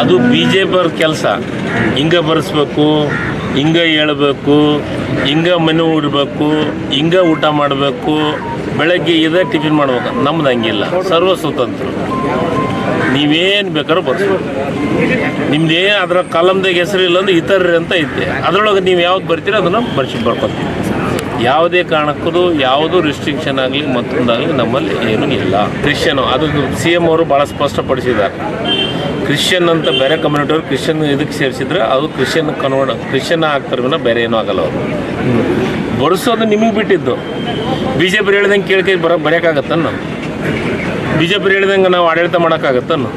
ಅದು B J ಪಿಯವ್ರ ಕೆಲಸ. ಹಿಂಗೆ ಬರೆಸ್ಬೇಕು, ಹಿಂಗೆ ಹೇಳ್ಬೇಕು, ಹಿಂಗೆ ಮನೆ ಉಡಬೇಕು, ಹಿಂಗೆ ಊಟ ಮಾಡಬೇಕು, ಬೆಳಗ್ಗೆ ಇದೇ ಟಿಫಿನ್ ಮಾಡ್ಬೇಕು. ನಮ್ದು ಹಂಗಿಲ್ಲ. ಸರ್ವ ಸ್ವತಂತ್ರ. ನೀವೇನು ಬೇಕಾದ್ರೂ ಬರ್ಸ್ಬೋದು. ನಿಮ್ದು ಅದರ ಕಾಲಮ್ದಾಗ ಹೆಸರು ಇಲ್ಲ ಅಂದ್ರೆ ಇತರರು ಅಂತ ಐತೆ. ಅದರೊಳಗೆ ನೀವು ಯಾವ್ದು ಬರ್ತೀರೋ ಅದನ್ನು ಬರ್ಸಿ ಬರ್ಕೊತೀವಿ. ಯಾವುದೇ ಕಾರಣಕ್ಕೂ ಯಾವುದು ರಿಸ್ಟ್ರಿಕ್ಷನ್ ಆಗಲಿ ಮತ್ತೊಂದಾಗಲಿ ನಮ್ಮಲ್ಲಿ ಏನೂ ಇಲ್ಲ. ಕ್ರಿಶ್ಚಿಯನು, ಅದು ಸಿ ಎಂ ಅವರು ಭಾಳ ಸ್ಪಷ್ಟಪಡಿಸಿದ್ದಾರೆ. ಕ್ರಿಶ್ಚಿಯನ್ ಅಂತ ಬೇರೆ ಕಮ್ಯುನಿಟಿಯವ್ರು ಕ್ರಿಶ್ಚಿಯನ್ ಇದಕ್ಕೆ ಸೇರಿಸಿದ್ರೆ ಅದು ಕ್ರಿಶ್ಚಿಯನ್ ಕನ್ವರ್ಟ್, ಕ್ರಿಶ್ಚಿಯನ್ ಆಗ್ತಾರೆ ಬೇರೆ ಏನೂ ಆಗಲ್ಲ ಅವರು. ಬಡಿಸೋದು ನಿಮಗೆ ಬಿಟ್ಟಿದ್ದು. ಬಿ ಜೆ ಪಿ ಹೇಳ್ದಂಗೆ ಕೇಳ್ಕೈ ಬರ ಬರೆಯೋಕ್ಕಾಗತ್ತನ್ನು ಬಿ ಜೆ ಪಿ ಹೇಳ್ದಂಗೆ ನಾವು ಆಡಳಿತ ಮಾಡೋಕ್ಕಾಗತ್ತನ್ನು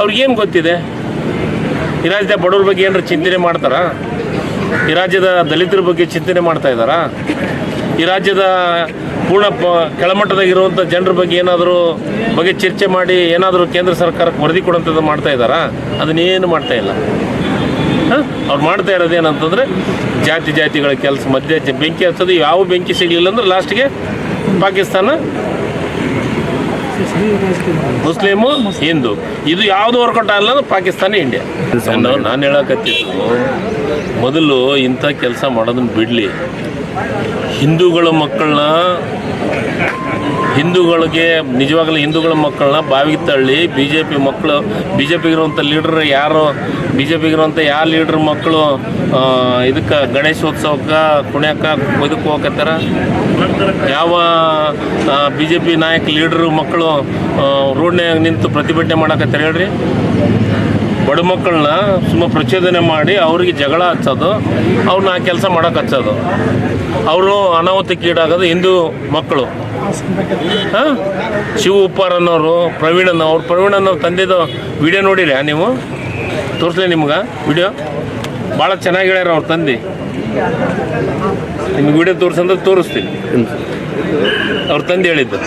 ಅವ್ರಿಗೇನು ಗೊತ್ತಿದೆ? ಈ ರಾಜ್ಯದ ಬಡವ್ರ ಬಗ್ಗೆ ಏನಾರು ಚಿಂತನೆ ಮಾಡ್ತಾರಾ? ಈ ರಾಜ್ಯದ ದಲಿತರ ಬಗ್ಗೆ ಚಿಂತನೆ ಮಾಡ್ತಾ ಇದ್ದಾರಾ? ಈ ರಾಜ್ಯದ ಪೂರ್ಣ ಕೆಳಮಟ್ಟದಾಗಿರುವಂಥ ಜನರ ಬಗ್ಗೆ ಏನಾದರೂ ಬಗ್ಗೆ ಚರ್ಚೆ ಮಾಡಿ ಏನಾದರೂ ಕೇಂದ್ರ ಸರ್ಕಾರಕ್ಕೆ ವರದಿ ಕೊಡುವಂಥದ್ದು ಮಾಡ್ತಾ ಇದ್ದಾರಾ? ಅದನ್ನೇನು ಮಾಡ್ತಾ ಇಲ್ಲ. ಅವ್ರು ಮಾಡ್ತಾ ಇರೋದು ಏನಂತಂದರೆ ಜಾತಿ ಜಾತಿಗಳ ಕೆಲಸ, ಮಧ್ಯ ಬೆಂಕಿ ಹಚ್ಚೋದು, ಯಾವ ಬೆಂಕಿ ಸಿಗಲಿಲ್ಲ ಅಂದ್ರೆ ಲಾಸ್ಟ್ಗೆ ಪಾಕಿಸ್ತಾನ ಮುಸ್ಲಿಮು ಹಿಂದೂ. ಇದು ಯಾವುದು ವರ್ಕೌಟ್ ಆಗಲ್ಲ ಪಾಕಿಸ್ತಾನ ಇಂಡಿಯಾ ನಾನು ಹೇಳಕತ್ತಿದ್ದು, ಮೊದಲು ಇಂಥ ಕೆಲಸ ಮಾಡೋದನ್ನ ಬಿಡಲಿ. ಹಿಂದೂಗಳ ಮಕ್ಕಳನ್ನ ಹಿಂದೂಗಳಿಗೆ, ನಿಜವಾಗಲೂ ಹಿಂದೂಗಳ ಮಕ್ಕಳನ್ನ ಬಾವಿಗೆ ತಳ್ಳಿ ಬಿ ಜೆ ಪಿ ಮಕ್ಕಳು ಬಿ ಜೆ ಪಿಗಿರುವಂಥ ಲೀಡ್ರ್ ಯಾರು? ಬಿ ಜೆ ಪಿಗಿರುವಂಥ ಯಾವ ಲೀಡ್ರ್ ಮಕ್ಕಳು ಇದಕ್ಕೆ ಗಣೇಶೋತ್ಸವಕ್ಕೆ ಕುಣ್ಯಕ್ಕೆ ಇದಕ್ಕೆ ಹೋಗತ್ತಾರ ಯಾವ ಬಿ ಜೆ ಪಿ ನಾಯಕ ಲೀಡ್ರ್ ಮಕ್ಕಳು ರೋಡ್ನ್ಯಾಗ ನಿಂತು ಪ್ರತಿಭಟನೆ ಮಾಡಕತ್ತಾರ ಹೇಳ್ರಿ? ಬಡ ಮಕ್ಕಳನ್ನ ಸುಮ್ಮ ಪ್ರಚೋದನೆ ಮಾಡಿ ಅವ್ರಿಗೆ ಜಗಳ ಹಚ್ಚೋದು ಅವ್ರನ್ನ ಆ ಕೆಲಸ ಮಾಡೋಕೆ ಹಚ್ಚೋದು. ಅವರು ಅನಾಹುತಕ್ಕೀಡಾಗೋದು ಹಿಂದೂ ಮಕ್ಕಳು. ಹಾಂ? ಶಿವ ಉಪ್ಪಾರ್ ಅನ್ನೋರು ಪ್ರವೀಣನ್ ಅವ್ರು ಪ್ರವೀಣನ್ ಅವ್ರ ತಂದೆದು ವಿಡಿಯೋ ನೋಡಿರಿ ನೀವು? ತೋರಿಸ್ಲಿ ನಿಮ್ಗೆ ವಿಡಿಯೋ? ಭಾಳ ಚೆನ್ನಾಗಿ ಹೇಳ್ಯಾರ ಅವ್ರ ತಂದೆ. ನಿಮ್ಗೆ ವಿಡಿಯೋ ತೋರಿಸಂದ್ರೆ ತೋರಿಸ್ತೀನಿ. ಅವ್ರ ತಂದೆ ಹೇಳಿದ್ದು.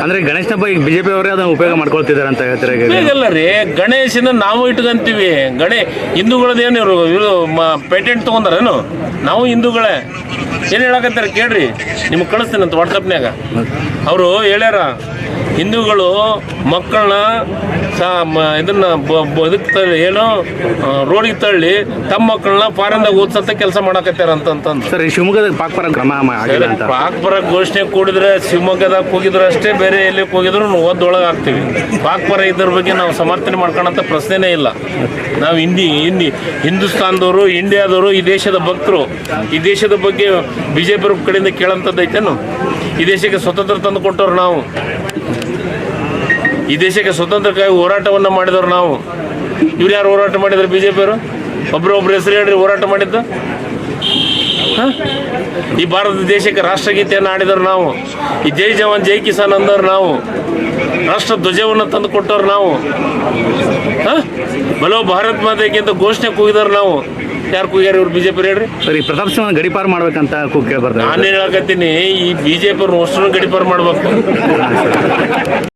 ಅಂದ್ರೆ ಗಣೇಶನ ಹಬ್ಬ ಈಗ ಬಿಜೆಪಿ ಅವರೇ ಅದನ್ನ ಉಪಯೋಗ ಮಾಡ್ಕೊಳ್ತಿದ್ದಾರೆ ಅಂತ ಹೇಳ್ತಾರೆ ಇಲ್ಲ ರೀ. ಗಣೇಶನ ನಾವು ಇಟ್ಕೊಂತೀವಿ. ಗಣೇ ಹಿಂದೂಗಳದೇನು ಇವರು? ಇವರು ಪೇಟೆಂಟ್ ತೊಗೊಂಡಾರೇನು ನಾವು ಹಿಂದೂಗಳೇ. ಏನು ಹೇಳಕತ್ತಾರೆ ಕೇಳ್ರಿ. ನಿಮ್ಗೆ ಕಳಿಸ್ತೀನಿ ಅಂತ ವಾಟ್ಸಪ್ನ್ಯಾಗ ಅವರು ಹೇಳ್ಯಾರ ಹಿಂದೂಗಳು ಮಕ್ಕಳನ್ನ ಸಾ ಇದನ್ನ ಬ- ಇದಕ್ಕೆ ತಳ್ಳಿ ಏನು ರೋಡಿಗೆ ತಳ್ಳಿ ತಮ್ಮ ಮಕ್ಕಳನ್ನ ಫಾರಿನ್ದಾಗ ಓದ್ಸತ್ತ ಕೆಲಸ ಮಾಡಕತ್ತಾರ ಅಂತಂತಂದು ಸರ್ ಈ ಶಿವಮೊಗ್ಗದ ಪಾಕ್ ಪರ ಕ್ರಮ ಪಾಕ್ಪರ ಘೋಷಣೆ ಕೂಡಿದ್ರೆ ಶಿವಮೊಗ್ಗದಾಗ ಹೋಗಿದ್ರೆ ಅಷ್ಟೇ ಬೇರೆ ಎಲ್ಲಿ ಹೋಗಿದ್ರು ಓದೊಳಗೆ ಆಗ್ತೀವಿ. ಪಾಕ್ ಪರ ಇದ್ರ ಬಗ್ಗೆ ನಾವು ಸಮರ್ಥನೆ ಮಾಡ್ಕೊಳಂತ ಪ್ರಶ್ನೆನೇ ಇಲ್ಲ. ನಾವು ಹಿಂದಿ ಹಿಂದಿ ಹಿಂದೂಸ್ತಾನದವರು ಇಂಡಿಯಾದವರು ಈ ದೇಶದ ಭಕ್ತರು ಈ ದೇಶದ ಬಗ್ಗೆ ಬಿ ಜೆ ಪಿ ಕಡೆಯಿಂದ ಕೇಳೋಂಥದ್ದು ಐತೇನು ಈ ದೇಶಕ್ಕೆ ಸ್ವತಂತ್ರ ತಂದು ಕೊಟ್ಟವ್ರು ನಾವು. ಈ ದೇಶಕ್ಕೆ ಸ್ವತಂತ್ರಕ್ಕಾಗಿ ಹೋರಾಟವನ್ನು ಮಾಡಿದವರು ನಾವು. ಇವ್ರು ಯಾರು ಹೋರಾಟ ಮಾಡಿದ್ರು ಬಿ ಜೆ ಪಿಯವರು ಒಬ್ರು ಒಬ್ರು ಹೆಸರು ಹೇಳ್ರಿ ಹೋರಾಟ ಮಾಡಿದ್ದು? ಈ ಭಾರತ ದೇಶಕ್ಕೆ ರಾಷ್ಟ್ರಗೀತೆಯನ್ನು ಆಡಿದವರು ನಾವು. ಈ ಜೈ ಜವಾನ್ ಜೈ ಕಿಸಾನ್ ಅಂದವ್ರು ನಾವು. ರಾಷ್ಟ್ರ ಧ್ವಜವನ್ನು ತಂದು ಕೊಟ್ಟವ್ರು ನಾವು. ಹ? ಬಲೋ ಭಾರತ್ ಮಾತೆಗಿಂತ ಘೋಷಣೆ ಕೂಗಿದವ್ರು ನಾವು. ಯಾರು ಕೂಗ್ಯಾರ ಇವ್ರು ಬಿಜೆಪಿ ಹೇಳ್ರಿ? ಸರಿ ಪ್ರತಾಪ್ ಸಿಂಹ ಗಡಿಪಾರು ಮಾಡ್ಬೇಕಂತ ಕೂಗ್ ನಾನೇನು ಹೇಳಕತ್ತೀನಿ ಈ ಬಿಜೆಪಿ ಅವ್ರನ್ನ ಅಷ್ಟು ಗಡಿಪಾರು ಮಾಡ್ಬೇಕು.